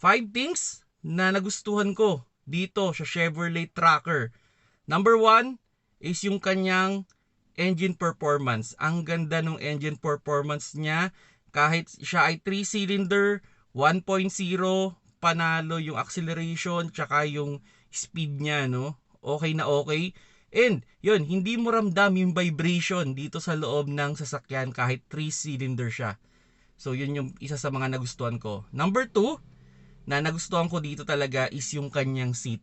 Five things na nagustuhan ko dito sa Chevrolet Tracker. Number one is yung kanyang engine performance. Ang ganda ng engine performance niya. Kahit siya ay 3-cylinder, 1.0, panalo yung acceleration, tsaka yung speed niya, no? Okay na okay. And, yun, hindi mo ramdam yung vibration dito sa loob ng sasakyan kahit 3-cylinder siya. So, yun yung isa sa mga nagustuhan ko. Number 2, na nagustuhan ko dito talaga is yung kanyang seat.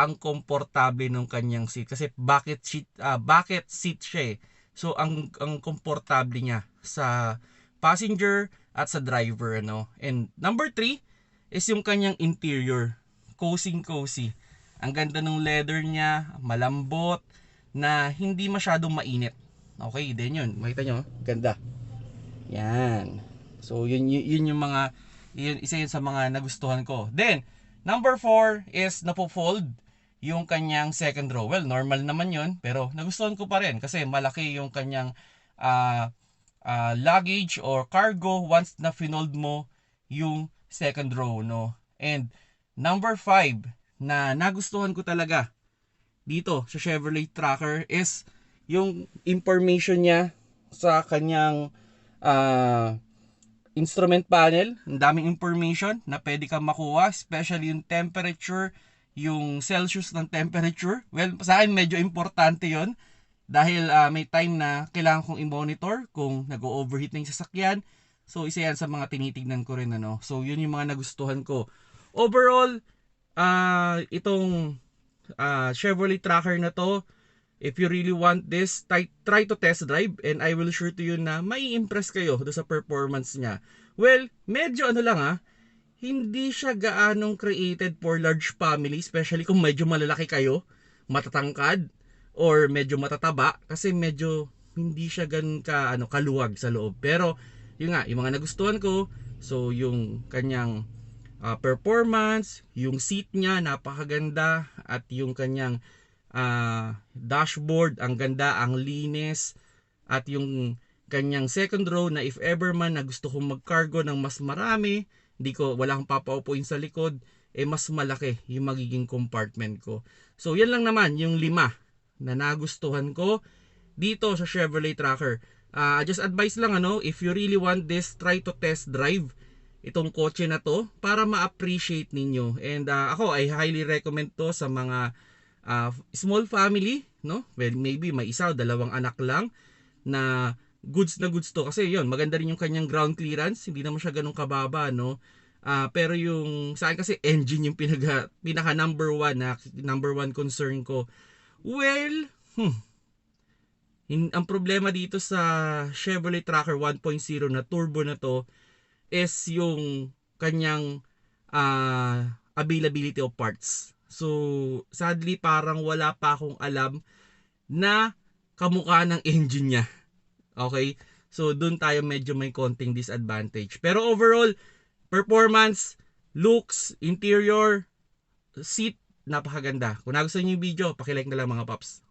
Ang komportable ng kanyang seat. Kasi bucket seat, uh, bucket seat siya eh. So, ang, ang komportable niya sa passenger at sa driver. Ano? And number 3 is yung kanyang interior. Cozy-cozy. Ang ganda ng leather niya, malambot, na hindi masyadong mainit. Okay, din yun. Makita nyo, ganda. Yan. So, yun, yun, yun yung mga, yun, isa yun sa mga nagustuhan ko. Then, number 4 is napo-fold yung kanyang second row. Well, normal naman yun, pero nagustuhan ko pa rin kasi malaki yung kanyang uh, uh, luggage or cargo once na finold mo yung second row, no? And number 5 na nagustuhan ko talaga dito sa Chevrolet Tracker is yung information niya sa kanyang uh, instrument panel. Ang daming information na pwede kang makuha, especially yung temperature, yung Celsius ng temperature. Well, sa akin medyo importante yon dahil uh, may time na kailangan kong i-monitor kung nag-overheat na yung sasakyan. So, isa yan sa mga tinitignan ko rin. Ano? So, yun yung mga nagustuhan ko. Overall, uh, itong uh, Chevrolet Tracker na to, if you really want this, try, to test drive and I will sure to you na may impress kayo do sa performance niya. Well, medyo ano lang ah, hindi siya gaanong created for large family, especially kung medyo malalaki kayo, matatangkad, or medyo matataba kasi medyo hindi siya gan ka ano kaluwag sa loob. Pero yun nga, yung mga nagustuhan ko, so yung kanyang uh, performance, yung seat niya napakaganda at yung kanyang uh, dashboard ang ganda, ang linis at yung kanyang second row na if ever man na gusto kong mag-cargo ng mas marami, hindi ko wala akong papaupuin sa likod, eh mas malaki yung magiging compartment ko. So yan lang naman yung lima na nagustuhan ko dito sa Chevrolet Tracker. Uh, just advice lang ano, if you really want this, try to test drive itong kotse na to para ma-appreciate ninyo. And uh, ako, I highly recommend to sa mga uh, small family, no? Well, maybe may isa o dalawang anak lang na goods na goods to. Kasi yon maganda rin yung kanyang ground clearance. Hindi naman siya ganun kababa, no? Uh, pero yung sa akin kasi engine yung pinaka, pinaka number one na number one concern ko Well, hmm. Ang problema dito sa Chevrolet Tracker 1.0 na turbo na to is yung kanyang uh, availability of parts. So, sadly parang wala pa akong alam na kamukha ng engine niya. Okay? So, doon tayo medyo may konting disadvantage. Pero overall, performance, looks, interior, seat, napakaganda. Kung nagustuhan niyo yung video, pakilike na lang mga paps.